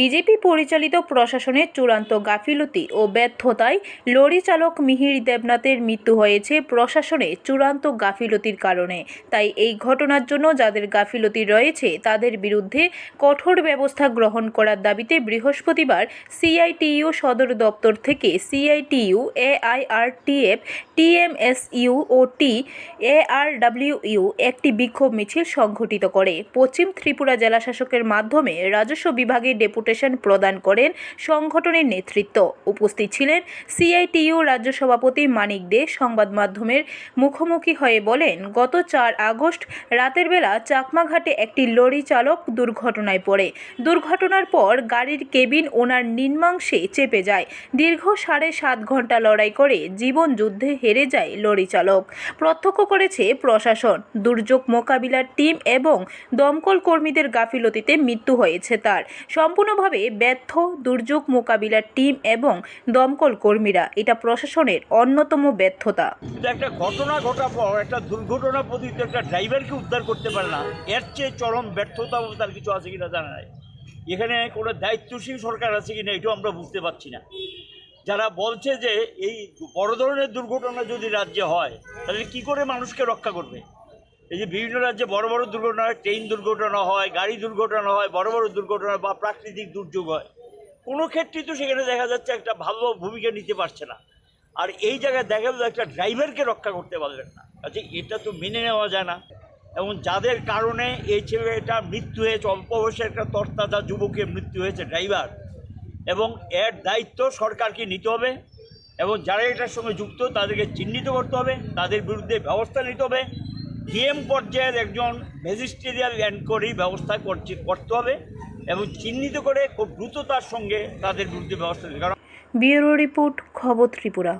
BJP পরিচালিত প্রশাসনের চূড়ান্ত গাফিলতি ও ব্যর্থতায় লরি চালক মিহির দেবনাথের মৃত্যু হয়েছে প্রশাসনের চূড়ান্ত গাফিলতির কারণে। তাই এই ঘটনার জন্য যাদের গাফিলতি রয়েছে, তাদের বিরুদ্ধে কঠোর ব্যবস্থা গ্রহণ করার দাবিতে বৃহস্পতিবার সিআইটিইউ সদর দপ্তর থেকে সিআইটিইউ, এআইআরটিএফ, টিএমএসইউ ও টি এআরডব্লিউইউ একটি বিক্ষোভ মিছিল সংঘটিত করে। পশ্চিম ত্রিপুরা জেলা শাসকের মাধ্যমে রাজস্ব বিভাগের বিভাগে ডেপুটেশন প্রদান করেন সংগঠনের নেতৃত্ব। উপস্থিত ছিলেন সিআইটিইউ রাজ্য সভাপতি মানিক দে, সংবাদ মাধ্যমের মুখোমুখি হয়ে বলেন, গত চার আগস্ট রাতের বেলা চাকমাঘাটে একটি লরি চালক দুর্ঘটনায় পড়ে। দুর্ঘটনার পর গাড়ির কেবিন ওনার নিম্নাংশে চেপে যায়। দীর্ঘ সাড়ে সাত ঘণ্টা লড়াই করে জীবন যুদ্ধে হেরে যায় লরি চালক। প্রত্যক্ষ করেছে প্রশাসন। দুর্যোগ মোকাবিলার টিম এবং দমকল কর্মীদের গাফিলতিতে মৃত্যু হয়েছে তার। সম্পূর্ণভাবে ব্যর্থ, দুর্যোগ মোকাবিলার টিম এবং দমকল কর্মীরা। এটা প্রশাসনের অন্যতম ব্যর্থতা। একটা ঘটনা ঘটার পর, একটা দুর্ঘটনা পতিত একটা ড্রাইভারকে উদ্ধার করতে পারে না। এর চেয়ে চরম ব্যর্থতা তার কিছু আছে কিনা জানা নাই। এখানে কোনো দায়িত্বশীল সরকার আছে কিনা, এটাও আমরা বুঝতে পারছি না। যারা বলছে যে এই বড় ধরনের দুর্ঘটনা যদি রাজ্যে হয়, তাহলে কি করে মানুষকে রক্ষা করবে? এই যে বিভিন্ন রাজ্যে বড় বড় দুর্ঘটনা হয়, ট্রেন দুর্ঘটনা হয়, গাড়ি দুর্ঘটনা হয়, বড় বড় দুর্ঘটনা বা প্রাকৃতিক দুর্যোগ হয়, কোনো ক্ষেত্রেই তো সেখানে দেখা যাচ্ছে একটা ভালো ভূমিকা নিতে পারছে না। আর এই জায়গায় দেখা গেল একটা ড্রাইভারকে রক্ষা করতে পারলেন না। কাজে এটা তো মেনে নেওয়া যায় না। এবং যাদের কারণে এই ছেলেটা মৃত্যু হয়েছে অল্প বয়সে একটা তরতাজা যুবকের মৃত্যু হয়েছে, ড্রাইভার। এবং এর দায়িত্ব সরকারকে নিতে হবে এবং যারা এটার সঙ্গে যুক্ত, তাদেরকে চিহ্নিত করতে হবে, তাদের বিরুদ্ধে ব্যবস্থা নিতে হবে। ডিএম পর্যায়ের একজন ম্যাজিস্ট্রেরিয়াল এনকোয়ারি ব্যবস্থা করছে, করতে হবে এবং চিহ্নিত করে খুব দ্রুততার সঙ্গে তাদের বিরুদ্ধে ব্যবস্থা নিতে কারণ ব্যুরো রিপোর্ট, খবর ত্রিপুরা।